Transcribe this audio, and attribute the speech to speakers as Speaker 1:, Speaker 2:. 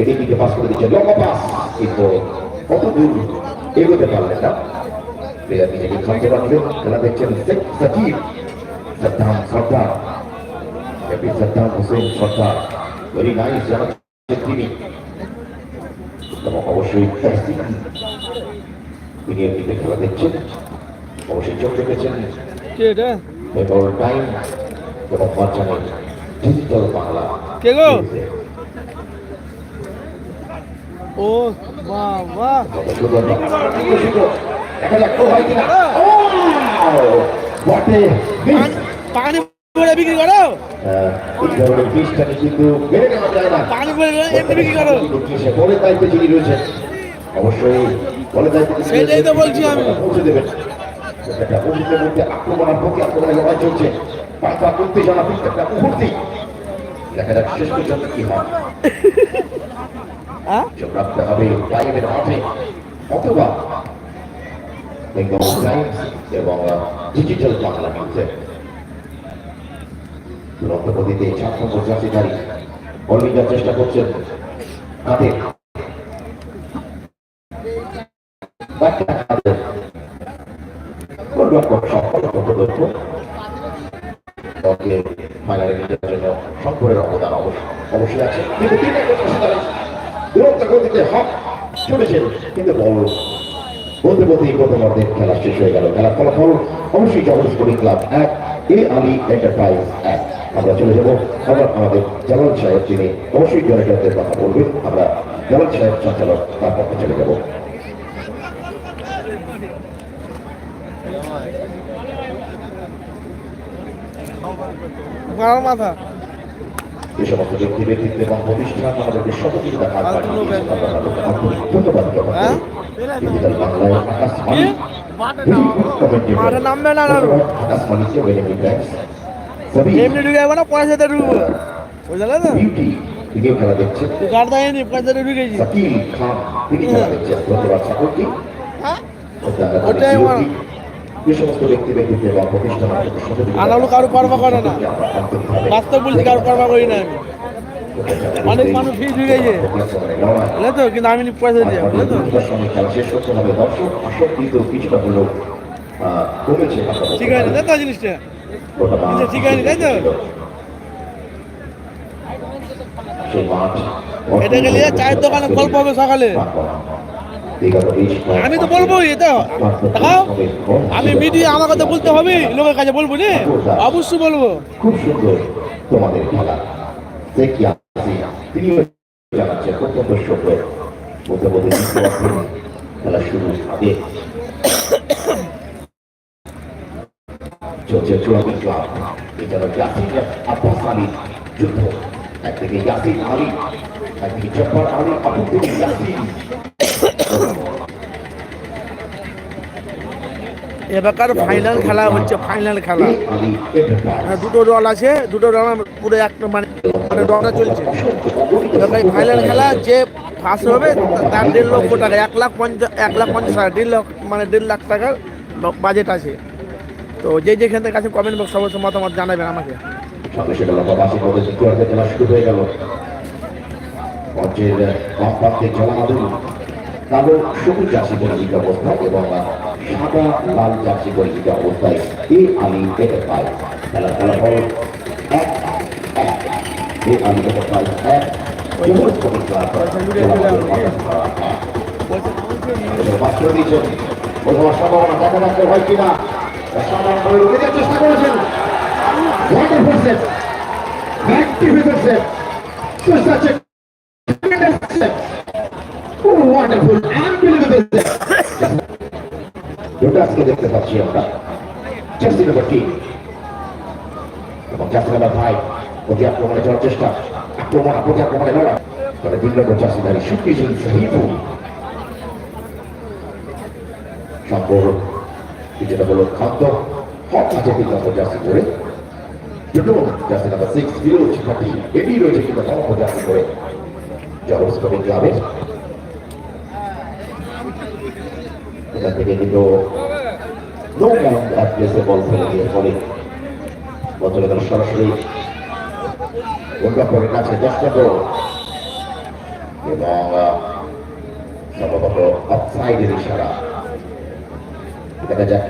Speaker 1: এটি দিকে পাস করে দিচ্ছে লম্বা পাস। কিন্তু কত দূর এগোতে পারলেন না। প্লেয়ার নিজেকে খামতে পারলেন খেলা দেখছেন শেখ সাকিব সাদ্দাম সর্দার এপি সাদ্দাম হোসেন সর্দার ভেরি নাইস জানাচ্ছেন তিনি। অবশ্যই তিনি এমনিতে খেলা দেখছেন। অবশ্যই চোখ রেখেছেন। টাইম এবং ডিজিটাল বাংলা
Speaker 2: কে গো? ও বাহ বাহ
Speaker 1: দেখা যাক তো হয় কিনা বটে
Speaker 2: পানি পরে বিক্রি করো। পানি পরে এমনি বিক্রি
Speaker 1: যিনি অবশ্যই বলের দায়িত্বে
Speaker 2: সেটাই তো বলছি আমি।
Speaker 1: পৌঁছে দেবেন আক্রমণের পক্ষে আক্রমণের লড়াই চলছে। পাঁচটা করতে জানা প্রত্যেকটা মুহূর্তে দেখা যাক শেষ পর্যন্ত কি হয়। চোখ রাখতে হবে টাইমের মাঠে অথবা বেঙ্গল টাইমস এবং ডিজিটাল বাংলা নিউজে দুরন্ত গতিতে ছাত্র নিয়ে যাওয়ার চেষ্টা করছেন। হাতে। সফল তিন আমরা চলে যাব আবার আমাদের জালাল সাহেব, যিনি অবশ্যই জনগণদের কথা বলবেন। আমরা জালাল সাহেব সঞ্চালক তার পক্ষে চলে যাব।
Speaker 2: গড়ার মাথা। হ্যাঁ? নামবে না এমনি ঢুকে যাব না পয়সাতে ঢুকবো। বুঝলে তো?
Speaker 1: ক্রিকেট খেলা দেখছে।
Speaker 2: গার্দা এনে পয়সাতে
Speaker 1: ঢুকে গেছি সাকিব খেলা দেখছে। ধন্যবাদ সকলকে
Speaker 2: হ্যাঁ? ওটাই আনালু কারও কর্ম করে না। বাস্তব বলছি কারও কর্মা করি না আমি। অনেক মানুষ ফি ঢুকেছে বুঝলে তো? কিন্তু আমি পয়সা বুঝলে তো? ঠিক আছে তাই তো জিনিসটা? ঠিক আছে, তাই তো?
Speaker 1: সেই
Speaker 2: এটা গেলে চায়ের দোকানে গল্প হবে সকালে। আমি তো দেখাও। আমি মিডিয়া আমার কথা বলতে হবে, লোকের কাছে বলব নি অবশ্যই বলব।
Speaker 1: খুব সুন্দর তোমাদের খেলা। দেখি খেলা শুরু যুদ্ধ। একদিকে আলী, একদিকে জব্বার আলী, অপরদিকে ইয়াসিন।
Speaker 2: এবারকার ফাইনাল খেলা হচ্ছে ফাইনাল খেলা। মানে দুটো দল আছে, দুটো দল পুরো একটা মানে মানে দলটা চলছে। এবার ফাইনাল খেলা যে ফার্স্ট হবে, তার দেড় লক্ষ টাকা, এক লাখ পঞ্চাশ এক লাখ পঞ্চাশ হাজার, দেড় লাখ মানে দেড় লাখ টাকার বাজেট আছে। তো যে যেখান থেকে আছে কমেন্ট বক্স অবশ্যই মতামত জানাবেন আমাকে।
Speaker 1: শুরু হয়ে গেল। কালো সবুজ জার্সি পরিচিত অবস্থায় এবং সাদা লাল জার্সি পরিচিত অবস্থায় এ আমি পেতে পায় খেলার ফলাফল এক এক। এ আলী পেতে পায় এক। সম্ভাবনা দেখা যাচ্ছে হয় কিনা? রুখে দেওয়ার চেষ্টা করেছেন। Unbelievable set. দুটো আজকে দেখতে পাচ্ছি আমরা। জার্সি নাম্বার এবং জার্সি নাম্বার ফাইভ। প্রতি আক্রমণে যাওয়ার চেষ্টা। আক্রমণ প্রতি আক্রমণে লড়া তবে তিন নম্বর জার্সিধারী শক্তিশালী সাহিবু সম্পর্ক যেটা হলো খাদ্য আছে তিন নম্বর জার্সি করে। দুটো জার্সি নাম্বার সিক্স, বিরোধ এটি রয়েছে কিন্তু সমগ্র জার্সি করে। জগৎ কবি এখান থেকে কিন্তু সরাসরি গোলরক্ষকের কাছে দশ নম্বর এবং সম্ভবত অফসাইডের ইশারা দেখা যাক